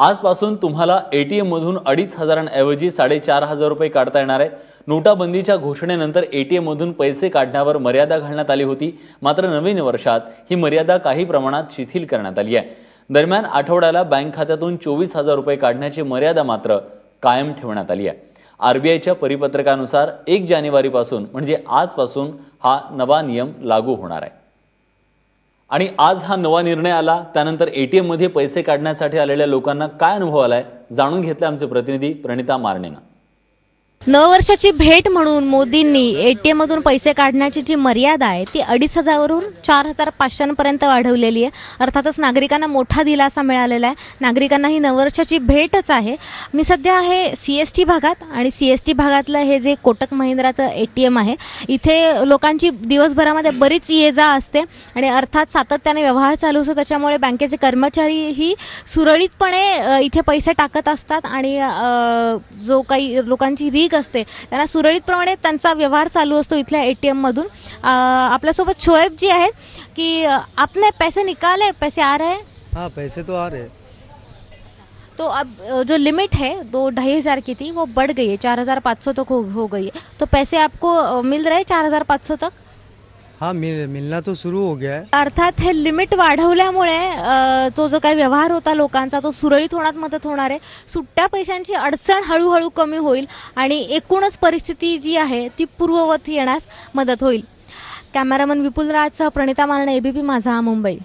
आजपासून तुम्हाला A T एममधून अडीच हजारांऐवजी साडेचार हजार रुपये काढता येणार आहेत. नोटाबंदीच्या घोषणेनंतर ए टी एममधून पैसे काढण्यावर मर्यादा घालण्यात आली होती. मात्र नवीन वर्षात ही मर्यादा काही प्रमाणात शिथिल करण्यात आली आहे. दरम्यान आठवड्याला बँक खात्यातून चोवीस हजार रुपये काढण्याची मर्यादा मात्र कायम ठेवण्यात आली आहे. आरबीआयच्या परिपत्रकानुसार एक जानेवारीपासून म्हणजे आजपासून हा नवा नियम लागू होणार आहे. आणि आज हा नवा निर्णय आला त्यानंतर एटीएममध्ये पैसे काढण्यासाठी आलेल्या लोकांना काय अनुभव आलाय जाणून घेतला आमचे प्रतिनिधी प्रणिता मारणेनं. नववर्षाची भेट म्हणून मोदींनी एटीएम मधून पैसे काढण्याची जी मर्यादा आहे ती अडीच हजारवरून चार हजार पाचशेपर्यंत वाढवलेली आहे. अर्थातच नागरिकांना मोठा दिलासा मिळालेला आहे. नागरिकांना ही नववर्षाची भेटच आहे. मी सध्या आहे सीएसटी भागात आणि सीएसटी भागातलं हे जे कोटक महिंद्राचं एटीएम आहे इथे लोकांची दिवसभरामध्ये बरीच ये जा असते आणि अर्थात सातत्याने व्यवहार चालू असतो. त्याच्यामुळे बँकेचे कर्मचारीही सुरळीतपणे इथे पैसे टाकत असतात आणि जो काही लोकांची रीक असते. त्यांना सुरळीतप्रमाणे त्यांचा व्यवहार चालू असतो इथल्या एटीएम मधून. आपल्यासोबत शोएब जी आहेत की आपने पैसे निकाले पैसे आ रहे? हैं हाँ पैसे तो आ रहे. हैं तो अब जो लिमिट है दो ढाई हजार की थी वो बढ़ गई है चार हजार पाँच सौ तक हो, हो गई है. तो पैसे आपको मिल रहे हैं चार हजार पाँच सौ तक? हाँ मिल मिलना तो शुरू हो गया है। अर्थात हे लिमिट वाढवल्यामुळे अ, तो जो काही व्यवहार होता लोकांचा तो सुरळीत होण्यात मदत होणार आहे. सुट्ट्या पैशांची अडचण हळूहळू कमी होईल आणि एकूणच परिस्थिती जी आहे ती पूर्ववत येण्यास मदत होईल. कॅमेरामन विपुल राजसह प्रणिता मारणे एबीपी माझा मुंबई.